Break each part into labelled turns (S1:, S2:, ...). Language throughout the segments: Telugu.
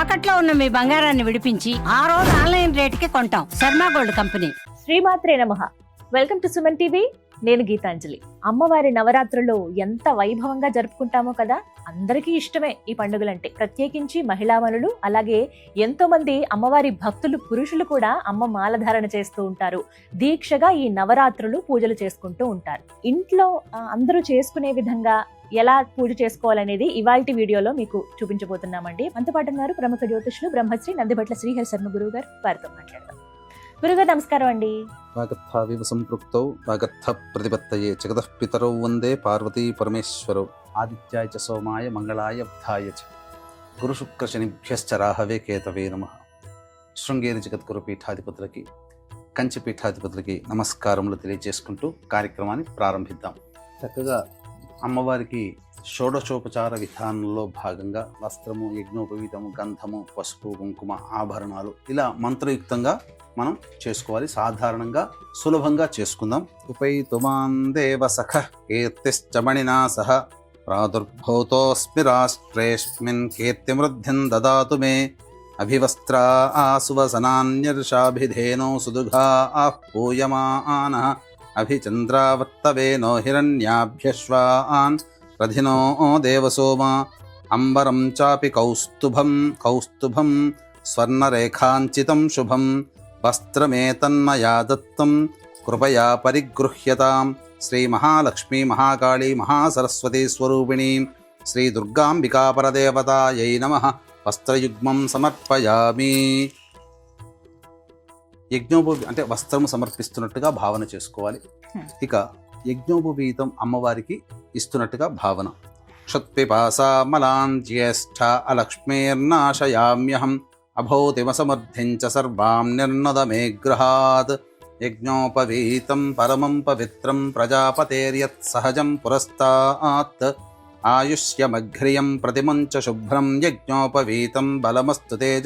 S1: తాకట్లో ఉన్న మీ బంగారాన్ని విడిపించి ఆ రోజు ఆన్లైన్ రేటుకి కొంటాం. Sharma gold company.
S2: శ్రీమాత్రే నమ. Welcome to Suman TV. నేను గీతాంజలి. అమ్మవారి నవరాత్రులు ఎంత వైభవంగా జరుపుకుంటామో కదా అందరికీ ఇష్టమే ఈ పండుగలంటే. ప్రత్యేకించి మహిళామణులు అలాగే ఎంతో మంది అమ్మవారి భక్తులు పురుషులు కూడా అమ్మ మాలధారణ చేస్తూ ఉంటారు. దీక్షగా ఈ నవరాత్రులు పూజలు చేసుకుంటూ ఉంటారు. ఇంట్లో అందరూ చేసుకునే విధంగా ఎలా పూజ చేసుకోవాలనేది ఇవాల్టి వీడియోలో మీకు చూపించబోతున్నామండి. మనతో పాటు ఉన్నారు ప్రముఖ జ్యోతిష్యులు బ్రహ్మశ్రీ నందిభట్ల శ్రీహరి శర్మ గురువు గారు వారితో మాట్లాడదాం. గురుగారు నమస్కారం అండి.
S3: వాగర్థావివ సంపృక్తౌ వాగర్థ ప్రతిపత్తయే జగతః పితరౌ వందే పార్వతీ పరమేశ్వరౌ ఆదిత్యాయ చ సోమాయ మంగళాయ బుధాయ చ. గురుశుక్రశనిభ్యశ్చ రాహవే కేతవే నమ. శృంగేరి జగద్గురు పీఠాధిపతులకి కంచి పీఠాధిపతులకి నమస్కారములు తెలియజేసుకుంటూ కార్యక్రమాన్ని ప్రారంభిద్దాం. చక్కగా అమ్మవారికి షోడశోపచార విధానంలో భాగంగా వస్త్రము యజ్ఞోపవీతము గంధము పసుపు కుంకుమ ఆభరణాలు ఇలా మంత్రయుక్తంగా మనం చేసుకోవాలి. సాధారణంగా సులభంగా చేసుకుందాం. ఉపైతుమాన్ దేవ సఖ కీర్తిశ్చమణినా సహ ప్రాదుర్భూతోస్మి రాష్ట్రేస్మిన్ కీర్తిమృద్ధిం దదాతు మే అభివస్త్రా ఆసువసనాన్యర్షాభిధేనో సుదుఘా ఆహ్ పూయమానః अभिचन्द्रावत्तवे नो हिरण्याभ्यश्वान् रधिनो देवसोमा, अम्बरं चापि कौस्तुभं कौस्तुभं स्वर्णरेखाञ्चितं शुभं वस्त्रमेतन्मया दत्तं कृपया परिगृह्यतां श्रीमहालक्ष्मीमहाकाळीमहासरस्वतीस्वरूपिणीं श्रीदुर्गाम्बिकापरदेवतायै नमः, वस्त्रयुग्मं समर्पयामि। యజ్ఞోపవి అంటే వస్త్రము సమర్పిస్తున్నట్టుగా భావన చేసుకోవాలి. ఇక యజ్ఞోపవీతం అమ్మవారికి ఇస్తున్నట్టుగా భావన. క్షత్పిపాసామలాన్ జ్యేష్ఠ అలక్ష్మీర్నాశయామ్యహం అభౌతిమసమర్థించ సర్వాం నిర్నదమే గృహాత్ యజ్ఞోపవీతం పరమం పవిత్రం ప్రజాపతేర్యత్ సహజం పురస్తాత్. ఆయుష్యమఘ్రియం ప్రతిమంచ శుభ్రం యజ్ఞోపవీతం బలమస్తు తేజ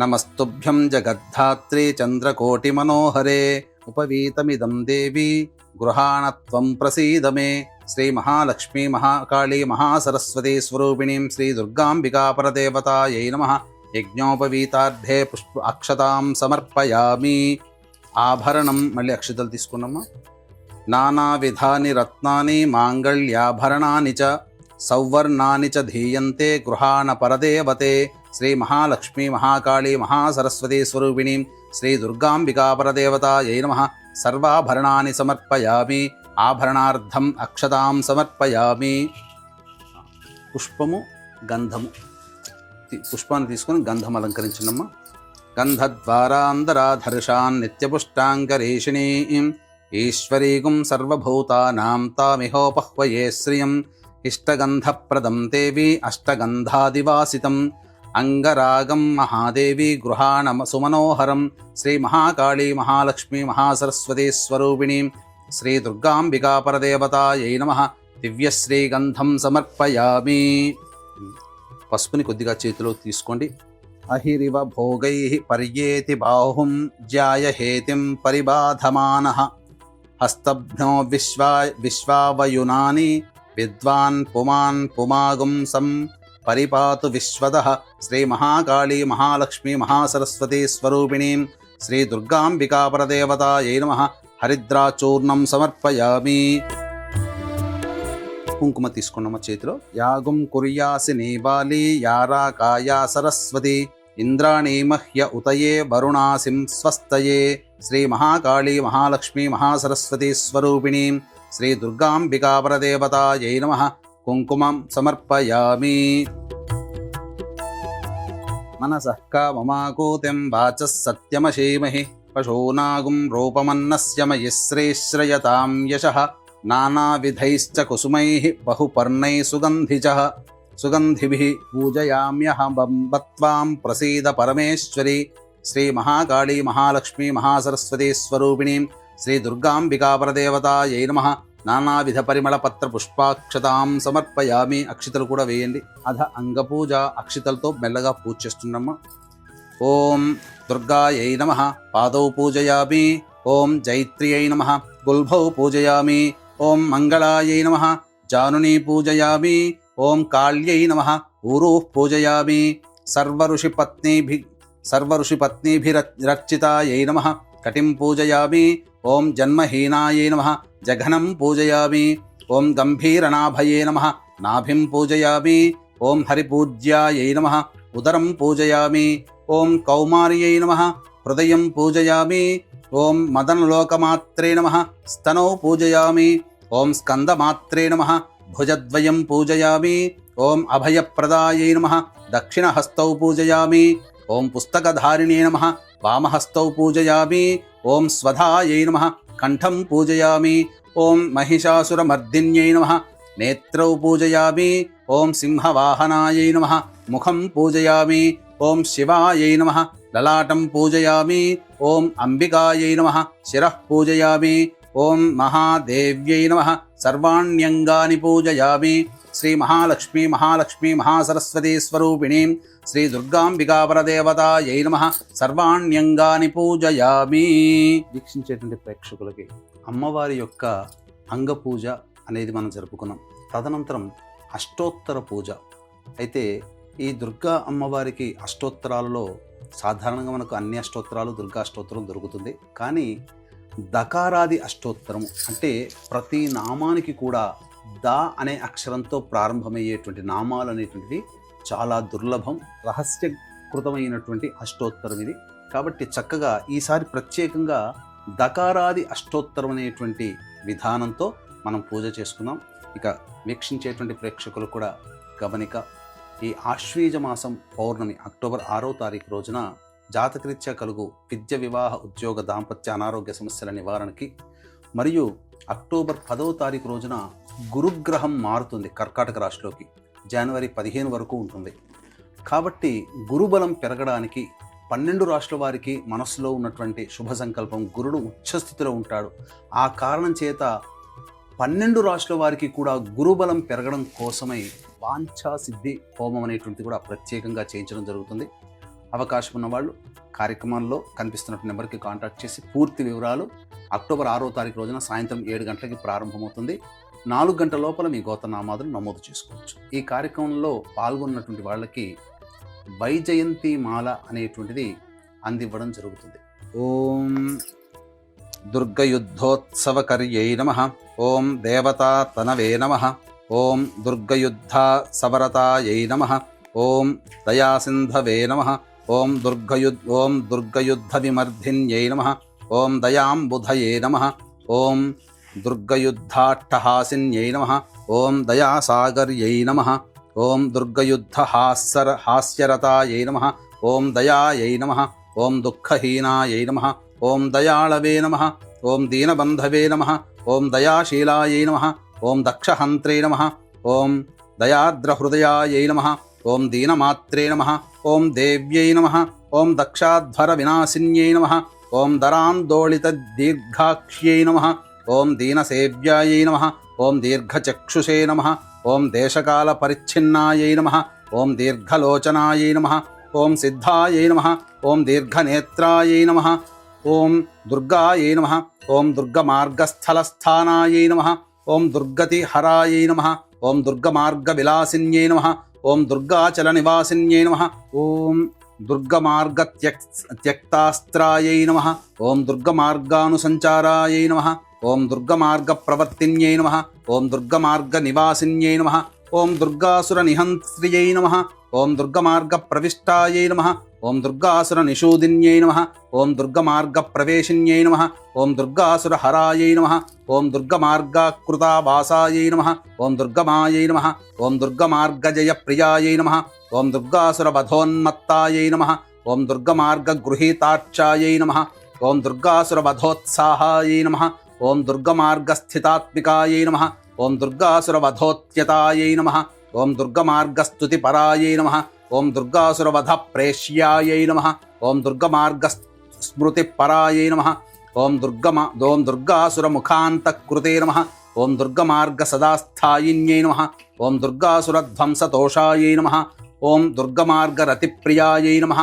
S3: నమస్తుభ్యం జగద్ధాత్రే చంద్రకోటిమనోహరే ఉపవీతమిదం దేవి గృహాణత్వం ప్రసీద మే. శ్రీ మహాలక్ష్మీ మహాకాళీ మహాసరస్వతీ స్వరూపిణీం శ్రీ దుర్గాంబికాపరదేవతాయై నమ. యజ్ఞోపవీతార్థే పుష్ప అక్షతాం సమర్పయామి. ఆభరణం మళ్ళీ అక్షతలు తీసుకున్నామా? నానావిధాని రత్నాని మాంగళ్యాభరణాని చ సౌవర్ణాని చ ధీయంతే గృహాణ పరదేవతే. శ్రీ మహాలక్ష్మీ మహాకాళీ మహాసరస్వతీ స్వరూపిణీం శ్రీ దుర్గాంబికాపరదేవతాయై నమ. సర్వాభరణాన్ని సమర్పయామి. ఆభరణార్థం అక్షతాం సమర్పయామి. పుష్పము గంధము. పుష్పాన్ని తీసుకొని గంధం అలంకరించినమ్మా గంధద్వారాంధరాధర్షాన్ నిత్యపుష్టాంగరేషిణీం. ఈశ్వరీగుం సర్వభూతానాం తామిహోపహ్వయే శ్రియం. ఇష్టగంధప్రదం దేవి అష్టగంధాదివాసితం. అంగరాగం మహాదేవి గృహాణ సుమనోహరం శ్రీ మహాకాళీ మహాలక్ష్మి మహాసరస్వతీ స్వరూపిణీం శ్రీ దుర్గాంబికా పరదేవతాయై నమ. దివ్యశ్రీగంధం సమర్పయామి. పసుపుని కొద్దిగా చేతిలో తీసుకోండి. అహిరివ భోగై పర్యేతి బాహుం జ్యాయహేతిం పరిబాధమాన. హస్తభ్నో విశ్వా విశ్వావయునాని విద్వాన్ పుమాన్ పుమాగుం సం పరిపాతు విశ్వద. శ్రీ మహాకాళీ మహాలక్ష్మి మహాసరస్వతీ స్వరూపిణీం శ్రీ దుర్గాంబికాపరదేవతాయై నమ. హరిద్రాచూర్ణం సమర్పయామి. కుంకుమ తీసుకున్నమ్మ చేతిలో. యాగం కుర్యాసి నీబాలి యారా కాయా సరస్వతి ఇంద్రాణి మహ్య ఉతయే వరుణాసిం స్వస్తయే శ్రీ మహాకాళీ మహాలక్ష్మి మహాసరస్వతి స్వరూపిణీం శ్రీ దుర్గాంబికాపరదేవతాయై నమ. కుంకుమం సమర్పయామి. మనసః కామమాకూతిం వాచ సత్యమశీమహి పశూనాగుం రూపమన్నస్య మయి శ్రేశ్రయతాం యశ నానావిధైశ్చ కుసుమైః బహుపర్ణై సుగంధిజ సుగంధిభిः పూజయామ్యహం బత్వాం ప్రసీద పరమేశ్వరి శ్రీ మహాకాళీ మహాలక్ష్మీ మహాసరస్వతీ స్వరూపిణీం శ్రీ దుర్గాంబికాపరదేవతాయై నమః నానావిధ పరిమళ పత్ర పుష్పాక్షతాం సమర్పయామి. అక్షితలు కూడా వేయండి. అధ అంగపూజ అక్షితలతో మెల్లగా పూజ చేస్తున్నామ్మా ఓం దుర్గాయై నమ. పాదౌ పూజయామి. ఓం జైత్రియై నమ. గుల్భౌ పూజయామి. ఓం మంగళాయై నమ. జానుని పూజయామి. ఓం కాళ్యై నమ. ఊరు పూజయామి. సర్వఋషిపత్నీభి సర్వఋషిపత్నీభిరర్చితాయై నమ. కటిం పూజయామి. ఓం జన్మహీనాయై నమ. జఘనం పూజయామి. ఓం గంభీరనాభయే నమ. నాభిం పూజయామి. ఓం హరిపూజ్యాయై నమ. ఉదరం పూజయామి. ఓం కౌమార్యై నమ. హృదయం పూజయామి. ఓం మదనలోకమాత్రే నమ. స్తనౌ పూజయామి. ఓం స్కందమాత్రే నమ. భుజద్వయం పూజయామి. ఓం అభయప్రదాయై నమ. దక్షిణహస్తౌ పూజయామి. ఓం పుస్తకధారిణే నమ. వామహస్తౌ పూజయామి ఓం స్వధాయై నమ కంఠం పూజయామి ఓం మహిషాసురమర్దిన్యై నమ నేత్రౌ పూజయామి ఓం సింహవాహనాయై నమ ముఖం పూజయామి ఓం శివాయై నమ లలాటం పూజయామి ఓం అంబికాయై నమ శిర పూజయామి ఓం మహాదేవ్యై నమ సర్వాణ్యంగాని పూజయామి శ్రీ మహాలక్ష్మీ మహాలక్ష్మీ మహాసరస్వతీ స్వరూపిణీం శ్రీ దుర్గాంబికాపరదేవతాయై నమ. సర్వాణ్యంగాని పూజయామి. వీక్షించేటువంటి ప్రేక్షకులకి అమ్మవారి యొక్క అంగపూజ అనేది మనం జరుపుకున్నాం. తదనంతరం అష్టోత్తర పూజ. అయితే ఈ దుర్గా అమ్మవారికి అష్టోత్తరాలలో సాధారణంగా మనకు అన్ని అష్టోత్తరాలు దుర్గా అష్టోత్తరం దొరుకుతుంది. కానీ దకారాది అష్టోత్తరము అంటే ప్రతి నామానికి కూడా ద అనే అక్షరంతో ప్రారంభమయ్యేటువంటి నామాలు అనేటువంటివి చాలా దుర్లభం రహస్యకృతమైనటువంటి అష్టోత్తరం ఇది. కాబట్టి చక్కగా ఈసారి ప్రత్యేకంగా దకారాది అష్టోత్తరం అనేటువంటి విధానంతో మనం పూజ చేసుకున్నాం. ఇక వీక్షించేటువంటి ప్రేక్షకులు కూడా గమనిక ఈ ఆశ్వీజ మాసం పౌర్ణమి అక్టోబర్ ఆరో తారీఖు రోజున జాతకరీత్యా కలుగు విద్య వివాహ ఉద్యోగ దాంపత్య అనారోగ్య సమస్యల నివారణకి మరియు అక్టోబర్ పదవ తారీఖు రోజున గురుగ్రహం మారుతుంది కర్కాటక రాశిలోకి. జనవరి పదిహేను వరకు ఉంటుంది. కాబట్టి గురుబలం పెరగడానికి పన్నెండు రాష్ట్రాల వారికి మనస్సులో ఉన్నటువంటి శుభ సంకల్పం గురుడు ఉచ్చస్థితిలో ఉంటాడు. ఆ కారణం చేత పన్నెండు రాష్ట్రాల వారికి కూడా గురుబలం పెరగడం కోసమై వాంఛాసిద్ధి హోమం అనేటువంటిది కూడా ప్రత్యేకంగా చేయించడం జరుగుతుంది. అవకాశం ఉన్నవాళ్ళు కార్యక్రమంలో కనిపిస్తున్న నెంబర్కి కాంటాక్ట్ చేసి పూర్తి వివరాలు అక్టోబర్ ఆరో తారీఖు రోజున సాయంత్రం ఏడు గంటలకి ప్రారంభమవుతుంది. నాలుగు గంటల లోపల మీ గోతనామాదులు నమోదు చేసుకోవచ్చు. ఈ కార్యక్రమంలో పాల్గొన్నటువంటి వాళ్ళకి వైజయంతి మాల అనేటువంటిది అందివ్వడం జరుగుతుంది. ఓం దుర్గయుద్ధోత్సవకర్యై నమ. ఓం దేవతా తనవే నమ. ఓం దుర్గయుద్ధ సవరతాయై నమ. ఓం దయాసింధవే నమ. ఓం దుర్గయుద్ ఓం దుర్గయుద్ధ విమర్ధిన్యై నమ ఓం దయాంబుధయే నమ ఓం దుర్గయుద్ధాట్టహాసిన్యై నమ ఓం దయాసాగర్యై నమ ఓం దుర్గయుద్ధ హాస్సర హాస్యరతాయై నమ ఓం దయాయై నమ ఓం దుఃఖహీనాయై నమ ఓం దయాళవే నమ ఓం దీనబంధవే నమ ఓం దయాశీలాయై నమ ఓం దక్షహంత్రే నమ ఓం దయాద్రహృదయాయై నమ ఓం దీనమాత్రే నమ ఓం దేవ్యై నమ ఓం దక్షాధ్వర వినాశిన్యై నమ ఓం దరాందోళిత దీర్ఘాక్ష్యై నమ ఓం దీనసేవ్యాయై నమ ఓం దీర్ఘచక్షుషే నమ ఓం దేశకాల పరిచ్ఛిన్నాయై నమ ఓం దీర్ఘలోచనాయై నమ ఓం సిద్ధాయై నమ ఓం దీర్ఘనేత్రాయై నమ ఓం దుర్గాయై నమ ఓం దుర్గమార్గస్థలస్థానాయై నమ ఓం దుర్గతిహరాయై నమ ఓం దుర్గమార్గవిలాసిన్యై నమ ఓం దుర్గాచల నివాసిన్యై నమ. ఓం దుర్గమార్గత్యక్ త్యక్తాస్త్రాయై నమ. ఓం దుర్గమార్గానుసంచారాయై నమ. ఓం దుర్గమార్గ ప్రవర్తిన్యై నమ. ఓం దుర్గమార్గ నివాసిన్యై నమ. ఓం దుర్గాసుర దుర్గాసురనిహంత్ర్యై నమ. ఓం దుర్గమార్గ ప్రవిష్టాయై నమ. ఓం దుర్గాసుర నిషూదిన్యై నమ ఓం దుర్గమార్గ ప్రవేశిన్యై నమ ఓం దుర్గాసుర హరాయై నమ ఓం దుర్గమార్గాకృతావాసాయై నమ ఓం దుర్గమాయై నమ ఓం దుర్గమార్గజయ ప్రియాయై నమ ఓం దుర్గాసుర వధోన్మత్తాయై నమ ఓం దుర్గమార్గ దుర్గమార్గగృహీతాక్షాయై నమ ఓం దుర్గాసుర వధోత్సాహాయై నమ ఓం దుర్గమార్గస్థితాత్మికాయై నమ ఓం దుర్గాసుర వధోత్యతాయై నమ ఓం దుర్గమార్గస్తుతిపరాయై నమ ఓం దుర్గాసురవధ ప్రేష్యాయై నమ ఓం దుర్గమార్గ స్మృతిపరాయై నమ ఓం దుర్గమ ఓం దుర్గాసురముఖాంతకృతే నమ ఓం దుర్గమార్గ సదాస్థాయిన్యై నమ ఓం దుర్గాసురధ్వంసతోషాయై నమ ఓం దుర్గమార్గరతిప్రియాయై నమ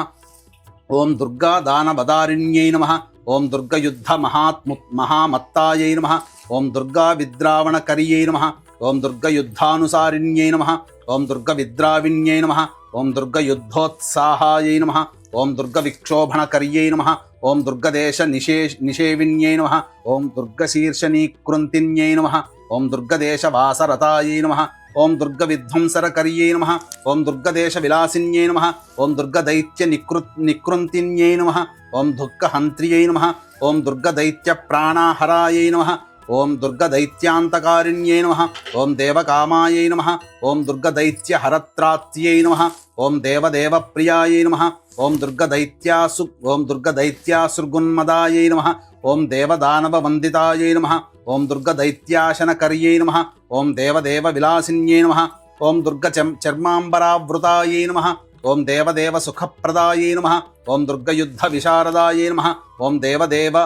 S3: ఓం దుర్గాదానవదారిణ్యై నమ ఓం దుర్గయుద్ధ మహాత్ము మహామత్తాయై నమ ఓం దుర్గా విద్రావణకరియై నమ ఓం దుర్గయుద్ధానుసారిణ్యై నమ ఓం దుర్గవిద్రావిణ్యై నమ ఓం దుర్గ యుద్ధోత్సాహాయై నమ. ఓం దుర్గ విక్షోభణకర్యై నమ. ఓం దుర్గదేశ నిషే నిషేవిన్యై నమ. ఓం దుర్గ శీర్షణీకృంతిన్యై నమ. ఓం దుర్గదేశ వాసరతాయై నమ. ఓం దుర్గ విధ్వంసరకర్యై నమ. ఓం దుర్గదేశ విలాసిన్యై నమ. ఓం దుర్గ దైత్య నికృ నికృంతిన్యై నమ. ఓం దుర్గహంత్ర్యై నమ. ఓం దుర్గ దైత్య ప్రాణాహరాయై నమ. ఓం దుర్గదైత్యాంతకారిణ్యై నమ ఓం దేవకామాయై నమ ఓం దుర్గదైత్యహరత్రాత్యై నమ ఓం దేవదేవ ప్రియాయై నమ ఓం దుర్గదైత్యాసు ఓం దుర్గదైత్యాసుర్గున్మదాయై నమ ఓం దేవదానవ వందితాయై నమ ఓం దుర్గదైత్యాశనకర్యై నమ ఓం దేవదేవ విలాసిన్యై నమ ఓం దుర్గ చర్మాంబరావృతాయై నమ ఓం దేవదేవ సుఖప్రదాయై నమ ఓం దుర్గయుద్ధ విశారదాయై నమ ఓం దేవదేవ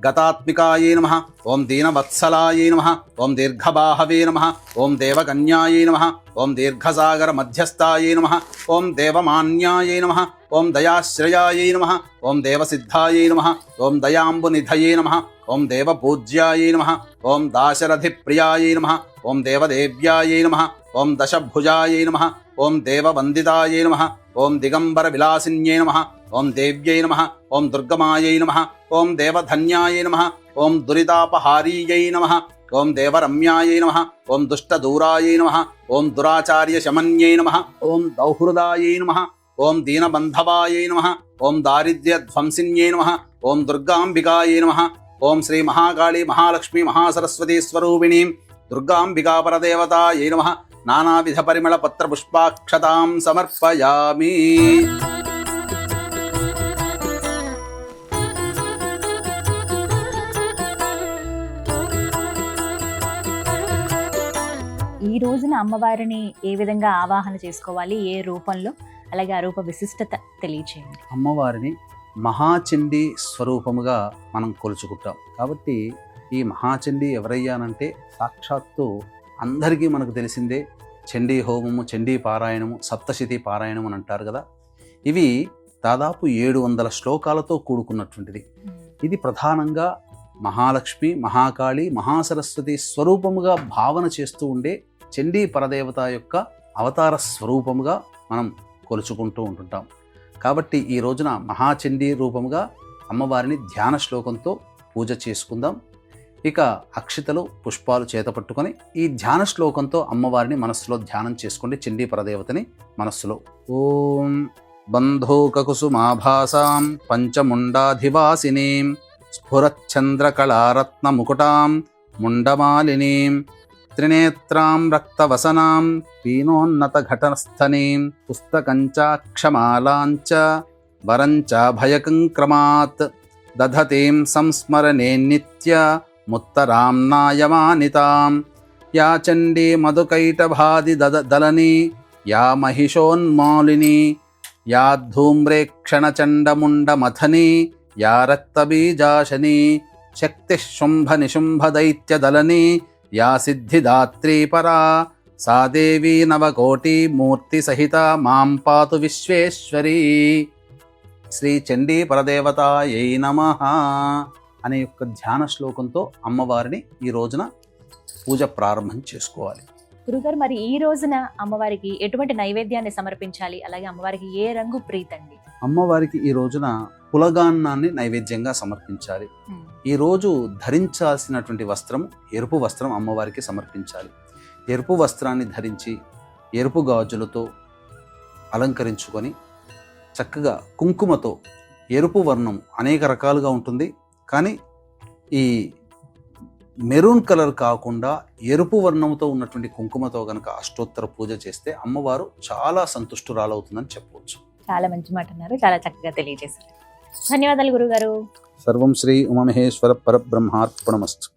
S3: గతాత్మికాయే నమ ఓం దీనవత్సలాయే నమ ఓం దీర్ఘబాహవే నమ ఓం దేవకన్యాయై నమ ఓం దీర్ఘసాగర మధ్యస్థాయే నమ ఓం దేవమాన్యాయే నమ ఓం దయాశ్రయాయే నమ ఓం దేవసిద్ధాయే నమ ఓం దయాంబునిధయే నమ ఓం దేవపూజ్యాయే నమ ఓం దాశరథిప్రియాయే నమ ఓం దేవదేవ్యాయే నమ ఓం దశభుజాయే నమ ఓం దేవవందితాయై నమ ఓం దిగంబర విలాసిన్యే నమ ఓం దేవ్యై నమ ఓం దుర్గమాయై నమ ఓం దేవధన్యాయ నమ. ఓం దురితాపహారీయై నమ. ఓం దేవరమ్యాయై నమ. ఓం దుష్టదూరాయై నమ. ఓం దురాచార్య శమన్యై నమ. ఓం దౌహృదాయై నమ. ఓం దీనబంధవాయై నమ. ఓం దారిద్ర్యధ్వంసిన్యై నమ. ఓం దుర్గాంబికాయై నమ. ఓం శ్రీ మహాకాళి మహాలక్ష్మి మహాసరస్వతీ స్వరూపిణీం దుర్గాంబికాపరదేవతాయై నమ. నానావిధ పరిమళ పత్ర పుష్పాక్షతాం సమర్పయామి.
S2: రోజున అమ్మవారిని ఏ విధంగా ఆవాహన చేసుకోవాలి? ఏ రూపంలో? అలాగే ఆ రూప విశిష్టత తెలియచేయండి.
S3: అమ్మవారిని మహాచండీ స్వరూపముగా మనం కొలుచుకుంటాం. కాబట్టి ఈ మహాచండీ ఎవరయ్యానంటే సాక్షాత్తు అందరికీ మనకు తెలిసిందే చండీ హోమము చండీ పారాయణము సప్తశతి పారాయణం అని అంటారు కదా. ఇవి దాదాపు ఏడు వందల శ్లోకాలతో కూడుకున్నటువంటిది. ఇది ప్రధానంగా మహాలక్ష్మి మహాకాళి మహాసరస్వతి స్వరూపముగా భావన చేస్తూ ఉండే చండీ పరదేవత యొక్క అవతార స్వరూపముగా మనం కొలుచుకుంటూ ఉంటుంటాం. కాబట్టి ఈ రోజున మహాచండీ రూపముగా అమ్మవారిని ధ్యాన శ్లోకంతో పూజ చేసుకుందాం. ఇక అక్షితలు పుష్పాలు చేతపట్టుకొని ఈ ధ్యాన శ్లోకంతో అమ్మవారిని మనస్సులో ధ్యానం చేసుకోండి చండీ పరదేవతని మనస్సులో. ఓం బంధూకకుసుమాభాసాం పంచముండాధివాసినీం స్ఫురచ్చంద్రకళారత్నముకుటాం ముండమాలినీం త్రినేత్రాం రక్తవసనాం పీనోన్నతఘటస్థనీం పుస్తకంచాక్షమాలాంచ వరంచ భయకంక్రమాత్ దధతీం సంస్మరణే నిత్య ముత్తరాం నాయమానితాం యా చండీ మధుకైటభాది దద దలని యా మహిషోన్మాలిని యా ధూమ్రేక్షణచండముండమథని యా రక్తబీజాశని శక్తి శుంభ నిశుంభదైత్యదలని యా సిద్ధిదాత్రీ పరా. సా దేవీ నవకోటి మూర్తి సహిత మాం పాతు విశ్వేశ్వరీ. శ్రీ చండీ పరదేవతాయై నమ అనే యొక్క ధ్యాన శ్లోకంతో అమ్మవారిని ఈ రోజున పూజ ప్రారంభం చేసుకోవాలి.
S2: గురుగారు మరి ఈ రోజున అమ్మవారికి ఎటువంటి నైవేద్యాన్ని సమర్పించాలి? అలాగే అమ్మవారికి ఏ రంగు ప్రీతండి?
S3: అమ్మవారికి ఈ రోజున పులగాన్నాన్ని నైవేద్యంగా సమర్పించాలి. ఈ రోజు ధరించాల్సినటువంటి వస్త్రం ఎరుపు వస్త్రం అమ్మవారికి సమర్పించాలి. ఎరుపు వస్త్రాన్ని ధరించి ఎరుపు గాజులతో అలంకరించుకొని చక్కగా కుంకుమతో ఎరుపు వర్ణం అనేక రకాలుగా ఉంటుంది. కానీ ఈ మెరూన్ కలర్ కాకుండా ఎరుపు వర్ణంతో ఉన్నటువంటి కుంకుమతో గనక అష్టోత్తర పూజ చేస్తే అమ్మవారు చాలా సంతుష్టురాలవుతుందని చెప్పవచ్చు.
S2: చాలా మంచి మాట అన్నారు. చాలా చక్కగా తెలియజేశారు. ధన్యవాదాలు గురుగారు.
S3: సర్వం శ్రీ ఉమమహేశ్వర పరబ్రహ్మార్పణమస్తు.